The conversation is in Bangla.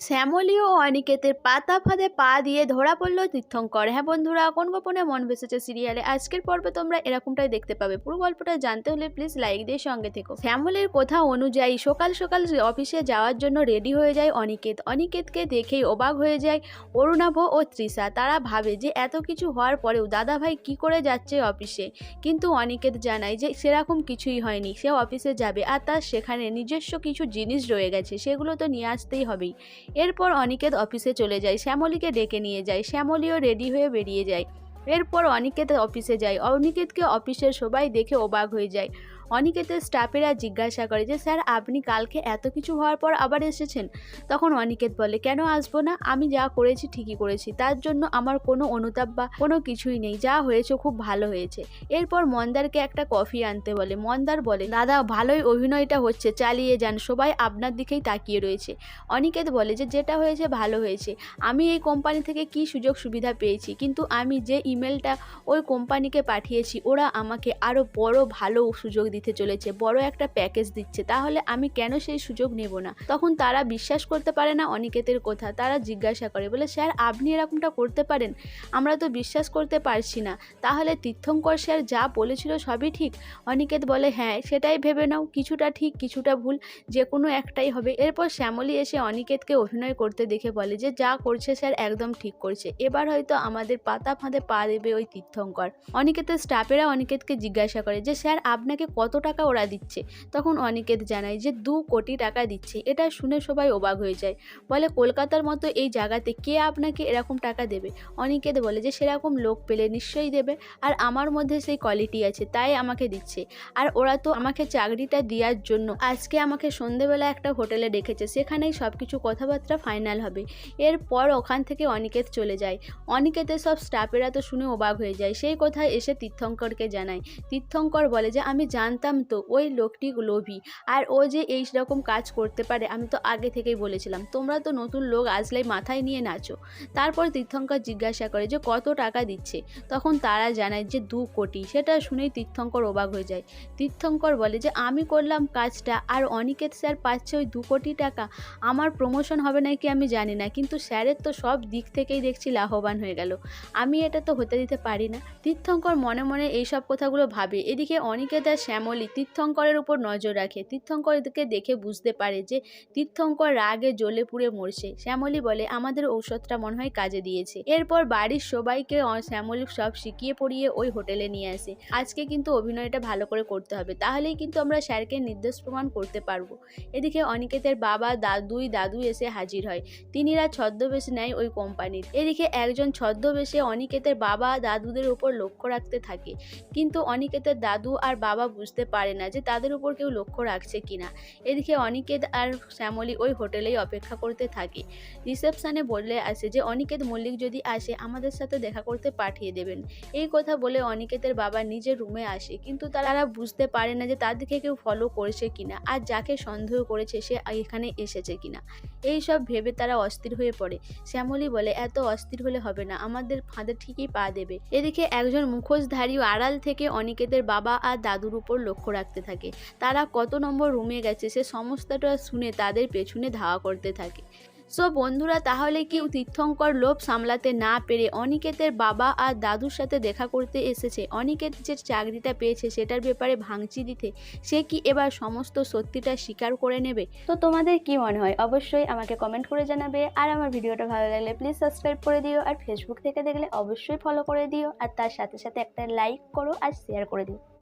শ্যামলী ও অনিকেতের পাতা ফাঁদে পা দিয়ে ধরা পড়ল তীর্থঙ্কর। হ্যাঁ বন্ধুরা, কোন গোপনে মন বেসেছে সিরিয়ালে? আজকের পর্বে তোমরা এরকমটাই দেখতে পাবে। পুরো গল্পটা জানতে হলে প্লিজ লাইক দিয়ে সঙ্গে থেকো। শ্যামলীর কথা অনুযায়ী সকাল সকাল অফিসে যাওয়ার জন্য রেডি হয়ে যায় অনিকেত। অনিকেতকে দেখেই অবাক হয়ে যায় অরুণাভ ও তৃষা তারা ভাবে যে এত কিছু হওয়ার পরেও দাদাভাই কি করে যাচ্ছে অফিসে কিন্তু অনিকেত জানায় যে সেরকম কিছুই হয়নি। সে অফিসে যাবে আর তার সেখানে নিজস্ব কিছু জিনিস রয়ে গেছে। সেগুলো তো নিয়ে আসতেই হবেই। এরপর অনিকেত অফিসে চলে যায়, শ্যামলীকে ডেকে নিয়ে যায়, শ্যামলীও রেডি হয়ে বেরিয়ে যায়। এরপর অনিকেত অফিসে যায়, অনিকেতকে অফিসের সবাই দেখে অবাক হয়ে যায়। অনিকেতের স্টাফেরা জিজ্ঞাসা করে যে, স্যার, আপনি কালকে এত কিছু হওয়ার পর আবার এসেছেন? তখন অনিকেত বলে, কেন আসব না? আমি যা করেছি ঠিকই করেছি। তার জন্য আমার কোনো অনুতাপ বা কোনো কিছুই নেই। যা হয়েছে খুব ভালো হয়েছে। এরপর মন্দারকে একটা কফি আনতে বলে। মন্দার বলে, দাদা, ভালোই অভিনয়টা হচ্ছে। চালিয়ে যান। সবাই আপনার দিকেই তাকিয়ে রয়েছে। অনিকেত বলে যে, যেটা হয়েছে ভালো হয়েছে। আমি এই কোম্পানি থেকে কি সুযোগ সুবিধা পেয়েছি? কিন্তু আমি যে ইমেলটা ওই কোম্পানিকে পাঠিয়েছি, ওরা আমাকে আরও বড় ভালো সুযোগ দিতে চলেছে, বড় একটা প্যাকেজ দিচ্ছে, তাহলে আমি কেন সেই সুযোগ নেব না? তখন তারা বিশ্বাস করতে পারে না অনিকেতের কথা, তারা জিজ্ঞাসা করে, বলে, স্যার, আপনি এরকমটা করতে পারেন? আমরা তো বিশ্বাস করতে পারছি না। তাহলে তীর্থঙ্কর স্যার যা বলেছিল সবই ঠিক? অনিকেত বলে হ্যাঁ সেটাই ভেবে নাও, কিছুটা ঠিক, কিছুটা ভুল, যে কোনো একটাই হবে। এরপর শ্যামলী এসে অনিকেতকে অভিনয় করতে দেখে বলে যে, যা করছে স্যার, একদম ঠিক করছে। এবার হয়তো আমাদের পাতা ফাঁদে পা দেবে ওই তীর্থঙ্কর। অনিকেতের স্টাফেরা অনিকেতকে জিজ্ঞাসা করে যে, স্যার, আপনাকে কত টাকা ওরা দিচ্ছে? তখন অনিকেত জানায় যে দু কোটি টাকা দিচ্ছে। এটা শুনে সবাই অবাক হয়ে যায়। বলে, কলকাতার মতো এই জায়গাতে কে আপনাকে এরকম টাকা দেবে? অনিকেত বলে যে, সেরকম লোক পেলে নিশ্চয়ই দেবে। আর আমার মধ্যে সেই কোয়ালিটি আছে, তাই আমাকে দিচ্ছে। আর ওরা তো আমাকে চাকরিটা দেওয়ার জন্য আজকে আমাকে সন্ধেবেলা একটা হোটেলে ডেকেছে। সেখানেই সব কিছু কথাবার্তা ফাইনাল হবে। এরপর ওখান থেকে অনিকেত চলে যায়। অনিকেতের সব স্টাফেরা তো শুনে অবাক হয়ে যায়। সেই কথা এসে তীর্থঙ্করকে জানায়। তীর্থঙ্কর বলে যে, আমি জানতাম তো, ওই লোকটি লোভী। আর ও যে এই রকম কাজ করতে পারে, আমি তো আগে থেকেই বলেছিলাম, তোমরা তো নতুন লোক আসলেই মাথায় নিয়ে নাচো। তারপর তীর্থঙ্কর জিজ্ঞাসা করে যে, কত টাকা দিচ্ছে? তখন তারা জানায় যে, দু কোটি। সেটা শুনেই তীর্থঙ্কর অবাক হয়ে যায়। তীর্থঙ্কর বলে যে, আমি করলাম কাজটা, আর অনিকেত স্যার পাচ্ছে ওই দু কোটি টাকা। আমার প্রমোশন হবে নাকি আমি জানি না, কিন্তু স্যারের তো সব দিক থেকেই দেখছি লাভবান হয়ে গেল। আমি এটা তো হতে দিতে পারি না। তীর্থঙ্কর মনে মনে এইসব কথাগুলো ভাবে। এদিকে অনিকেত আর শ্যামলী তীর্থঙ্করের উপর নজর রাখে। তীর্থঙ্করকে দেখে বুঝতে পারে যে তীর্থঙ্কর রাগে জ্বলে পুড়ে মরছে। শ্যামলী বলে, আমাদের ঔষধটা মনে হয় কাজে দিয়েছে। এরপর বাড়ির সবাইকে শ্যামলী সব শিখিয়ে পড়িয়ে ওই হোটেলে নিয়ে আসে। আজকে কিন্তু অভিনয়টা ভালো করে করতে হবে। তাহলেই কিন্তু আমরা স্যারকে নির্দেশ প্রমাণ করতে পারব। এদিকে অনিকেতের বাবা দাদুই দাদু এসে হাজির হয়। তিনিরা ছদ্মবেশ নেয় ওই কোম্পানির। এদিকে একজন ছদ্মবেশে অনিকেতের বাবা দাদুদের উপর লক্ষ্য রাখতে থাকে। কিন্তু অনিকেতের দাদু আর বাবা পারে না যে তাদের উপর কেউ লক্ষ্য রাখছে কিনা। এদিকে অনিকেত আর শ্যামলী ওই হোটেলেই অপেক্ষা করতে থাকে। রিসেপশানে বলে আসে যে, অনিকেত মল্লিক যদি আসে, আমাদের সাথে দেখা করতে পাঠিয়ে দেবেন। এই কথা বলে অনিকেতের বাবা নিজের রুমে আসে, কিন্তু তারা বুঝতে পারে না যে তাদেরকে কেউ ফলো করেছে কিনা আর যাকে সন্দেহ করেছে সে এখানে এসেছে কিনা। এই সব ভেবে তারা অস্থির হয়ে পড়ে। শ্যামলী বলে, এত অস্থির হলে হবে না, আমাদের ফাঁদে ঠিকই পা দেবে। এদিকে একজন মুখোশধারী আড়াল থেকে অনিকেতের বাবা আর দাদুর উপর লক্ষ্য রাখতে থাকে। তারা কত নম্বর রুমে গেছে সে সমস্তটা শুনে তাদের পেছনে ধাওয়া করতে থাকে। সো বন্ধুরা, তাহলে কি তীর্থঙ্কর লোভ সামলাতে না পেরে অনিকেতের বাবা আর দাদুর সাথে দেখা করতে এসেছে? অনিকেত যে চাকরিটা পেয়েছে সেটার ব্যাপারে ভাঙচি দিতে, সে কি এবার সমস্ত সত্যিটা স্বীকার করে নেবে? তো তোমাদের কি মনে হয়? অবশ্যই আমাকে কমেন্ট করে জানাবে। আর আমার ভিডিওটা ভালো লাগলে প্লিজ সাবস্ক্রাইব করে দিও। আর ফেসবুক থেকে দেখলে অবশ্যই ফলো করে দিও। আর তার সাথে সাথে একটা লাইক করো আর শেয়ার করে দিও।